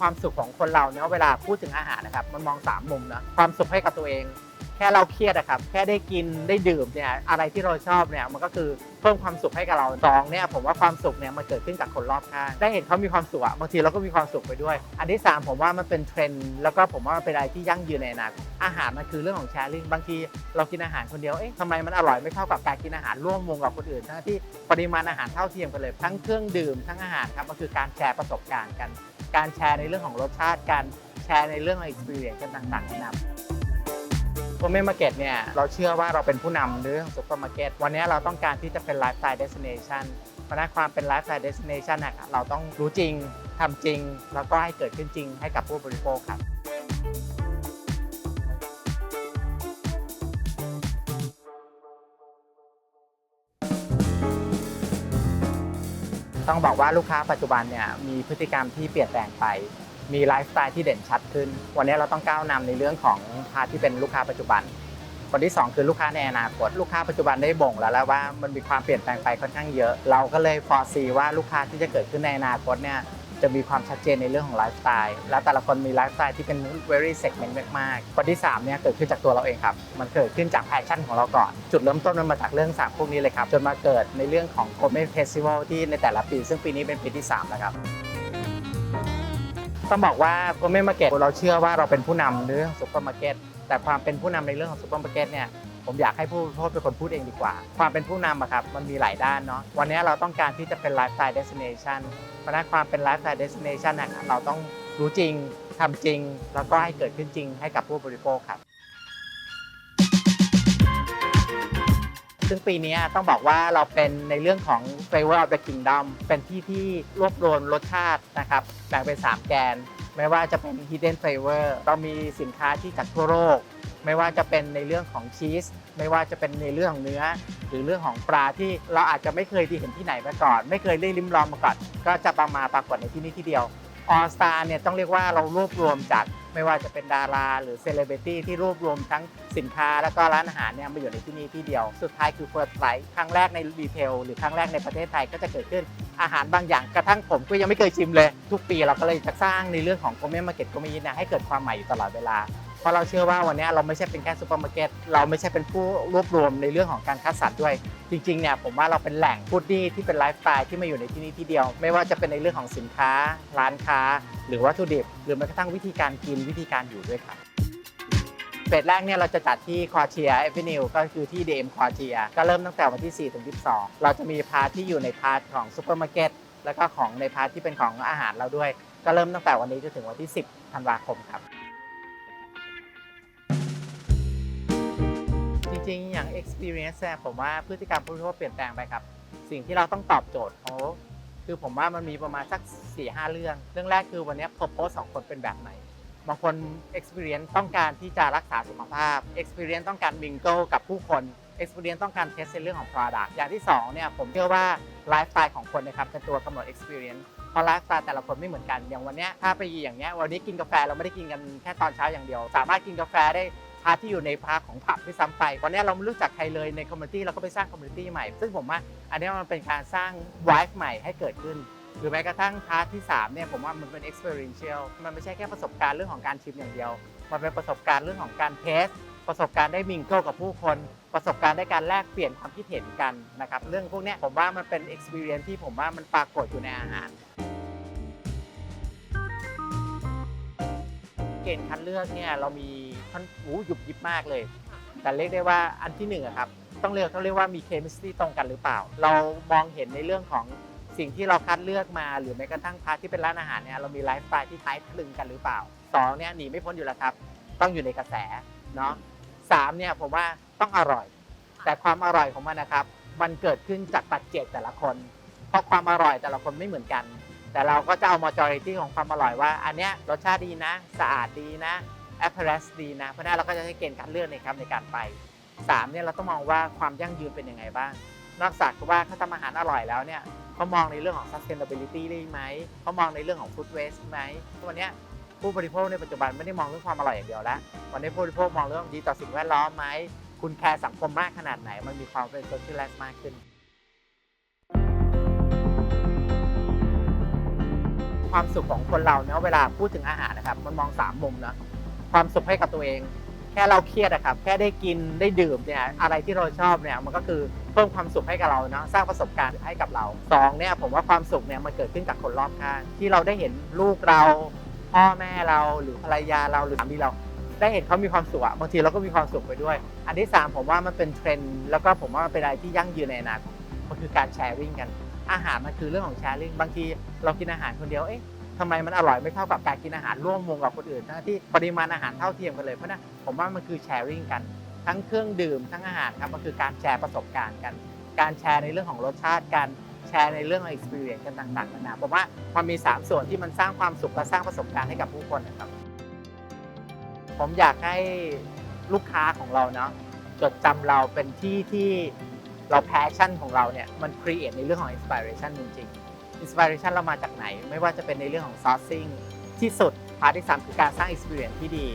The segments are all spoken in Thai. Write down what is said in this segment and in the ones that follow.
ความสุขของคนเราเนี่ยเวลาพูดถึงอาหารนะครับ มันมองสามมุมนะความสุขให้กับตัวเอง แค่เราเครียดอะครับ แค่ได้กินได้ดื่มเนี่ยอะไรที่เราชอบเนี่ยมันก็คือเพิ่มความสุขให้กับเราสองเนี่ยผมว่าความสุขเนี่ยมันเกิดขึ้นจากคนรอบข้างได้เห็นเขามีความสุขอะบางทีเราก็มีความสุขไปด้วย อันที่สามผมว่ามันเป็นเทรนด์แล้วก็ผมว่ามันเป็นอะไรที่ยั่งยืนในอนาคตอาหารมันคือเรื่องของแชร์ลิงบางทีเรากินอาหารคนเดียวเอ๊ะทำไมมันอร่อยไม่เท่ากับการกินอาหารร่วมวงกับคนอื่นทั้งที่ปริมาณอาหารเท่าเทียมกันเลย ทั้งเครื่องดื่มทั้งอาหารครับมันคือการแชร์ประสบการณ์กัน การแชร์ในเรื่องของรสชาติการแชร์ในเรื่องของ experience กันต่างๆนะครับโอเมมาร์เก็ตเนี่ยเราเชื่อว่าเราเป็นผู้นำเรื่องซุปเปอร์มาร์เก็ตวันนี้เราต้องการที่จะเป็นไลฟ์สไตล์เดส i เนชันเพราะนั้นความเป็นไลฟ์สไตล์เดส i เนชันนะเราต้องรู้จริงทำจริง แล้วก็ให้เกิดขึ้นจริงให้กับผู้บริโภคครับ ต้องบอกว่าลูกค้าปัจจุบันเนี่ยมีพฤติกรรมที่เปลี่ยนแปลงไป มีไลฟ์สไตล์ที่เด่นชัดขึ้น วันนี้เราต้องก้าวนำในเรื่องของพาทที่เป็นลูกค้าปัจจุบัน คนที่ 2 คือลูกค้าในอนาคต ลูกค้าปัจจุบันได้บ่งแล้วแล้วว่ามันมีความเปลี่ยนแปลงไปค่อนข้างเยอะ เราก็เลยฟอร์ซีว่าลูกค้าที่จะเกิดขึ้นในอนาคตเนี่ย จะมีความชัดเจนในเรื่องของไลฟ์สไตล์และแต่ละคนมีไลฟ์สไตล์ที่เป็น very segment มากๆคนที่3เนี่ยเกิดขึ้นจากตัวเราเองครับ มันเกิดขึ้นจากแพชชั่นของเราก่อน จุดเริ่มต้นมันมาจากเรื่องสามพวกนี้เลยครับ จนมาเกิดในเรื่องของ g o u r m e t Festival ที่ในแต่ละปี ซึ่งปีนี้เป็นปีที่สามแล้วครับต้องบอกว่าโกเม่มาร์เก็ตเราเชื่อว่าเราเป็นผู้นำในเรื่องซุปเปอร์มาร์เก็ตแต่ความเป็นผู้นำในเรื่องของซุปเปอร์มาร์เก็ตเนี่ย ผมอยากให้ผู้บริโภคเป็นคนพูดเองดีกว่า ความเป็นผู้นำอะครับมันมีหลายด้านเนาะวันนี้เราต้องการที่จะเป็นไลฟ์สไตล์เดสเนชันเพราะนั้นความเป็นไลฟ์สไตล์เดสเนชันอะเราต้องรู้จริงทำจริง แล้วก็ให้เกิดขึ้นจริงให้กับผู้บริโภคครับ ซึ่งปีนี้ต้องบอกว่าเราเป็นในเรื่องของ Flavor of the Kingdom เป็นที่ที่รวบรวมรสชาตินะครับแบ่งเป็น 3 แกน ไม่ว่าจะเป็น Hidden Flavor เรามีสินค้าที่จากทั่วโลกไม่ว่าจะเป็นในเรื่องของชีส ไม่ว่าจะเป็นในเรื่องของเนื้อ หรือเรื่องของปลาที่เราอาจจะไม่เคยได้เห็นที่ไหนมาก่อน ไม่เคยได้ลิ้มลองมาก่อนก็จะประมาปรากฏในที่นี่ที่เดียว All Star เนี่ยต้องเรียกว่าเรารวบรวมจากไม่ว่าจะเป็นดารา หรือเซเลบริตี้ที่รวบรวมทั้งสินค้าแล้วก็ร้านอาหารเนี่ยมาอยู่ในที่นี่ที่เดียว สุดท้ายคือ First Flight ครั้งแรกในรีเทลหรือครั้งแรกในประเทศไทยก็จะเกิดขึ้นอาหารบางอย่างกระทั่งผมก็ยังไม่เคยชิมเลย ทุกปีเราก็เลยจะสร้างในเรื่องของโกเม่มาเก็ตโกเม่ยินให้เกิดความใหม่อยู่ตลอดเวลา เพราะเราเชื่อว่าวันนี้เราไม่ใช่เป็นแค่ซูเปอร์มาร์เก็ตเราไม่ใช่เป็นผู้รวบรวมในเรื่องของการคัดสรรด้วย จริงๆเนี่ยผมว่าเราเป็นแหล่งฟูดดี้ที่เป็นไลฟ์สไตล์ที่มาอยู่ในที่นี่ที่เดียว ไม่ว่าจะเป็นในเรื่องของสินค้า ร้านค้า หรือวัตถุดิบ หรือแม้กระทั่งวิธีการกินวิธีการอยู่ด้วยครับเฟสแรกเนี่ยเราจะจัดที่คอเทียเอฟ n นิวก็คือที่ DM คอเทียก็เริ่มตั้งแต่วันที่ 4 ถึง22เราจะมีพาร์ทที่อยู่ในพาร์ทของซูเปอร์มาร์เก็ตแล้วก็ของในพาร์ทที่เป็นของอาหารเราด้วย ก็เริ่มตั้งแต่วันนี้จนถึงวันที่ 10 ธันวาคมครับ ริงๆ อย่าง experience เนี่ยผมว่าพฤติกรรมผู้บริโภคเปลี่ยนแปลงไปครับ สิ่งที่เราต้องตอบโจทย์โอ้คือผมว่ามันมีประมาณสัก4ี่ห้าเรื่อง เรื่องแรกคือวันนี้ purpose ของคนเป็นแบบไหน บางคน experience ต้องการที่จะรักษาสุขภาพ experience ต้องการ mingle กับผู้คน experience ต้องการ test ในเรื่องของ product อย่างที่สองเนี่ยผมเชื่อว่าไลฟ์สไตล์ของคนนะครับเป็นตัวกำหนด experience เพราะไลฟ์สไตล์แต่ละคนไม่เหมือนกันอย่างวันนี้ถ้าไปอย่างเงี้ยวันนี้กินกาแฟเราไม่ได้กินกันแค่ตอนเช้าอย่างเดียว สามารถกินกาแฟได้าร์ทที่อยู่ในพาร์ทของผับที่ซ้ำไปวันนี้เราไม่รู้จักใครเลยในคอมมูนิตี้เราก็ไปสร้างคอมมูนิตี้ใหม่ ซึ่งผมว่าอันนี้มันเป็นการสร้างไวฟ์ใหม่ให้เกิดขึ้น หรือแม้กระทั่งพาร์ทที่3เนี่ยผมว่ามันเป็น experiential มันไม่ใช่แค่ประสบการณ์เรื่องของการชิมอย่างเดียว มันเป็นประสบการณ์เรื่องของการเทสประสบการณ์ได้มิงเกิลกับผู้คน ประสบการณ์ได้การแลกเปลี่ยนความคิดเห็นกันนะครับเรื่องพวกนี้ผมว่ามันเป็น experience ที่ผมว่ามันปรากฏอยู่ในอาหารเกณฑ์คัดเลือกเนี่ยเรามี ค่อนหูหยุบยิบมากเลย แต่เรียกได้ว่าอันที่หนึ่งอะครับต้องเรียกต้องเรียกว่ามีเคมิสตรีตรงกันหรือเปล่า เรามองเห็นในเรื่องของสิ่งที่เราคัดเลือกมาหรือแม้กระทั่งพาร์ทที่เป็นร้านอาหารเนี่ยเรามีไลฟ์สไตล์ที่คล้ายคลึงกันหรือเปล่าสองเนี่ยหนีไม่พ้นอยู่แล้วครับ ต้องอยู่ในกระแสเนาะสามเนี่ยผมว่าต้องอร่อย แต่ความอร่อยของมันนะครับ มันเกิดขึ้นจากปัจเจกแต่ละคน เพราะความอร่อยแต่ละคนไม่เหมือนกัน แต่เราก็จะเอา majority ของความอร่อยว่า อันเนี้ยรสชาติดีนะ สะอาดดีนะ appearance ดีนะ เพราะนั้นเราก็จะใช้เกณฑ์การเลือกในครับในการไปสามเนี่ยเราต้องมองว่าความยั่งยืนเป็นยังไงบ้าง นอกจากว่าเขาทำอาหารอร่อยแล้วเนี่ยเขามองในเรื่องของ sustainability ได้ไหมเขามองในเรื่องของ food waste ไหมวันนี้ผู้บริโภคในปัจจุบันไม่ได้มองเรื่องความอร่อยอย่างเดียวแล้ววันนี้ผู้บริโภคมองเรื่องดีต่อสิ่งแวดล้อมไหมคุณแคร์สังคมมากขนาดไหน มันมีความเป็น socialist มากขึ้น ความสุขของคนเราเนาะเวลาพูดถึงอาหารนะครับมันมองสามมุมเนาะ ความสุขให้กับตัวเอง แค่เราเครียดอะครับ แค่ได้กินได้ดื่มเนี่ยอะไรที่เราชอบเนี่ยมันก็คือเพิ่มความสุขให้กับเราเนาะสร้างประสบการณ์ให้กับเราสองเนี่ยผมว่าความสุขเนี่ยมันเกิดขึ้นจากคนรอบข้างที่เราได้เห็นลูกเราพ่อแม่เราหรือภรรยาเราหรือสามีเราได้เห็นเขามีความสุขอะบางทีเราก็มีความสุขไปด้วย อันที่สามผมว่ามันเป็นเทรนด์แล้วก็ผมว่ามันเป็นอะไรที่ยั่งยืนในอนาคตมันคือการแชร์ริ่งกัน อาหารมันคือเรื่องของแชร์ริ่งบางทีเรากินอาหารคนเดียวเอ๊ะ ทำไมมันอร่อยไม่เท่ากับการกินอาหารร่วมวงกับคนอื่นทั้งที่ปริมาณอาหารเท่าเทียมกันเลยเพราะนั้นผมว่ามันคือแชร์ริ่งกัน ทั้งเครื่องดื่มทั้งอาหารครับมันคือการแชร์ประสบการณ์กัน การแชร์ในเรื่องของรสชาติการแชร์ในเรื่องของ experience กันต่างๆนานาผมว่ามันมี 3 ส่วนที่มันสร้างความสุขและสร้างประสบการณ์ให้กับผู้คนนะครับ ผมอยากให้ลูกค้าของเราเนาะจดจำเราเป็นที่ที่เราแพชชั่นของเราเนี่ยมัน create ในเรื่องของ inspiration จริงๆ อินสปิเรชันเรามาจากไหน ไม่ว่าจะเป็นในเรื่องของซอร์ซิ่งที่สุดพาร์ทที่สามคือการสร้าง experience ที่ดี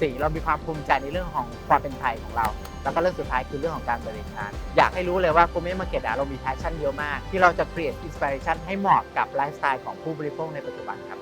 สี่เรามีความภูมิใจในเรื่องของความเป็นไทยของเรา แล้วก็เรื่องสุดท้ายคือเรื่องของการบริการ อยากให้รู้เลยว่ากูเม่มาเก็ตอะเรามีแพชชั่นเยอะมาก ที่เราจะเปลี่ยนอินสปิเรชันให้เหมาะกับไลฟ์สไตล์ของผู้บริโภคในปัจจุบันครับ